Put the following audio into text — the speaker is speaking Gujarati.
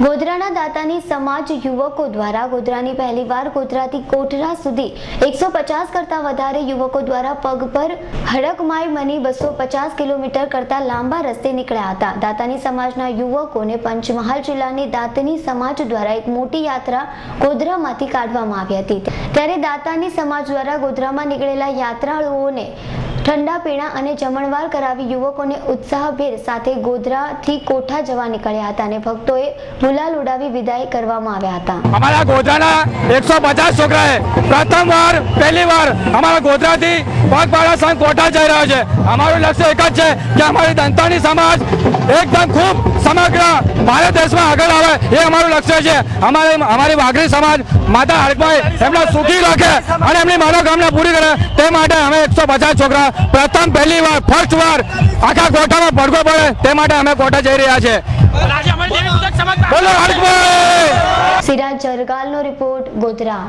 ગોધરાના દાતાની સમાજ યુવકો દ્વારા ગોધરાની પહેલીવાર ગોધરાથી કોઠરા સુધી એકસો પચાસ કરતાં વધારે યુવકો દ્વારા પગ પર હડકમાઈ મની બસો પચાસ કિલોમીટર કરતાં લાંબા રસ્તે નીકળ્યા હતા. દાતાની સમાજના યુવકોને પંચમહાલ જિલ્લાની દાતની સમાજ દ્વારા એક મોટી યાત્રા ગોધરામાંથી કાઢવામાં આવી હતી. ત્યારે દાતાની સમાજ દ્વારા ગોધરામાં નીકળેલા યાત્રાળુઓને ઠંડા પીણા અને જમણવાર કરાવી યુવકોને ઉત્સાહભેર સાથે ગોધરાથી કોઠા જવા નીકળ્યા હતા અને ભક્તોએ ગુલાલ ઉડાવી વિદાય કરવામાં આવ્યા હતા. અમારા ગોધરાના એકસો પચાસ છોકરાએ પ્રથમ વાર, પહેલી અમારા ગોધરાથી પગપાળા સંઘ કોઠા જઈ રહ્યો છે. અમારું લક્ષ્ય એક જ છે કે અમારી દંતાની સમાજ એકદમ ખૂબ સમગ્ર ભારત દેશમાં આગળ આવે એ અમારું લક્ષ્ય છે. અમારે, અમારી વાઘરી સમાજ, માતા હરકભાઈ એમને સુખી રાખે અને એમની મનોકામના પૂરી કરે તે માટે અમે એકસો પચાસ છોકરા પ્રથમ પહેલી વાર ફર્સ્ટ વાર આખા કોટામાં પડઘો પડે તે માટે અમે કોટા જઈ રહ્યા છે બોલો સિરાજ જરગાલનો રિપોર્ટ ગોધરા.